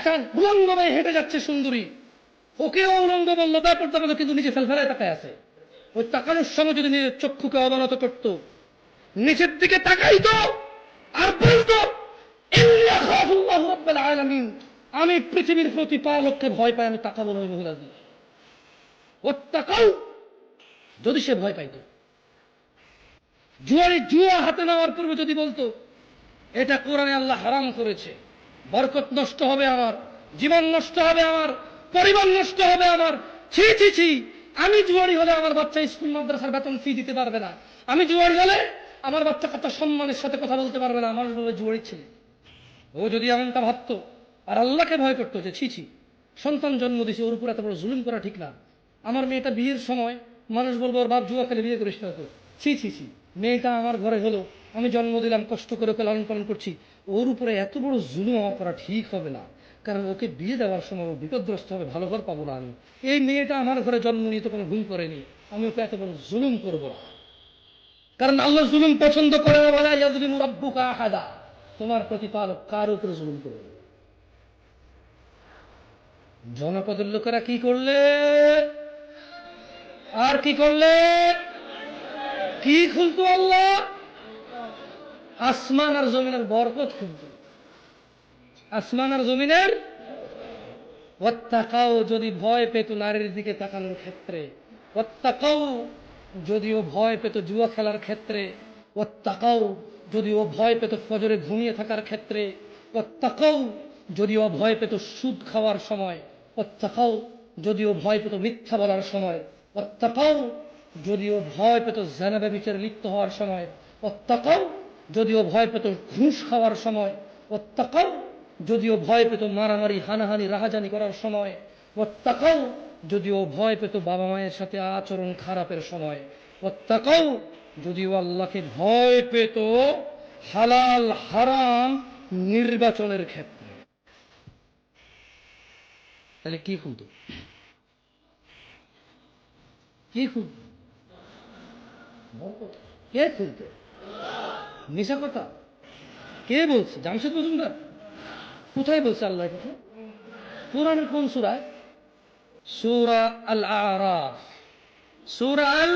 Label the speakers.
Speaker 1: একটা উলঙ্গ মেয়ে হেঁটে যাচ্ছে সুন্দরী। ওকেও উলঙ্গ বলল তারপর তারপর কিন্তু নিচে ফেলফেলায় তাকায় আছে। ওই তাকানোর সময় যদি নিজের চক্ষুকে অবনত করত, নিচের দিকে তাকাইতো আর বলতো, "ইন্নী আখাফুল্লাহ রাব্বাল আলামিন। আমি পৃথিবীর প্রতি পালককে ভয় পাই, আমি তাকাবো না মহিলা দিয়ে ও তাকাও, যদি সে ভয় পাইতো। জুয়ারি জুয়া হাতে নেওয়ার পূর্বে যদি বলতো, এটা কোরআনে আল্লাহ হারাম করেছে। বরকত নষ্ট হবে আমার, জীবন নষ্ট হবে আমার, পরিবার নষ্ট হবে আমার। ছি ছি ছি। আমি জুয়ারি হলে আমার বাচ্চা স্কুল, মাদ্রাসার বেতন ফি দিতে পারবে না। আমি জুয়ারি হলে আমার বাচ্চা কত সম্মানের সাথে কথা বলতে পারবে না। আমার জুয়ারি ছেলে। ও যদি এমনটা ভাবতো, আর আল্লাহকে ভয় করতো যে, ছি ছি, সন্তান জন্ম দিছে, ওর উপর এত বড় জুলুম করা ঠিক না। আমার মেয়েটা বিয়ের সময় মানুষ বলব, ওর বাপ জুয়া খেলে বিয়ে করিস না তো। ছি ছি ছি। মেয়েটা আমার ঘরে হলো আমি জন্ম দিলাম, কষ্ট করে ওকে লালন পালন করছি। ওর উপরে এত বড় জুলুম আমার করা ঠিক হবে না। কারণ ওকে বিয়ে দেওয়ার সময় ও বিপদগ্রস্ত হবে, ভালো ঘর পাবো না আমি। এই মেয়েটা আমার ঘরে জন্ম নিয়ে তো কোনো ভুল করেনি। আমি ওকে এত বড় জুলুম করব না। কারণ আল্লাহ জুলুম পছন্দ করে না বলে ইয়াজলিমু তোমার প্রতিপালক কার উপরে জুলুম করবে? জনপদের লোকেরা কি করলে? আর কি করলে? কি খুলতো আল্লাহ? আসমান আর জমিনের বরকত খুলতো আসমান আর জমিনের ওত্তাকাও যদি ভয় পেত নারীর দিকে তাকানোর ক্ষেত্রে ওত্তাকাও যদিও ভয় পেত জুয়া খেলার ক্ষেত্রে ওত্তাকাও যদিও ভয় পেত ফজরে ঘুমিয়ে থাকার ক্ষেত্রে ওত্তাকাও যদিও ভয় পেত সুদ খাওয়ার সময় ওত্তাকাও যদিও ভয় পেত মিথ্যা বলার সময় ওত্তাকাও যদিও ভয় পেত জানাবে বিচারে লিপ্ত হওয়ার সময় ওত্তাকাও যদিও ভয় পেত ঘুষ খাওয়ার সময় ওত্তাকাও যদিও ভয় পেত মারামারি, হানাহানি, রাহাজানি করার সময় ওত্তাকাও যদিও ভয় পেত বাবা মায়ের সাথে আচরণ খারাপের সময় ওত্তাকাও যদিও আল্লাহকে ভয় পেত হালাল, হারাম নির্বাচনের ক্ষেত্রে। তাহলে কি খুলতো কি খুলতো কে খুলতো মিশা কথা? কে বলছে? জামশেদ মজুমদার? কোথায় বলছে আল্লাহ কথা? কোরআনের কোন সুরায় সুরা আল আরাফ সুরা আল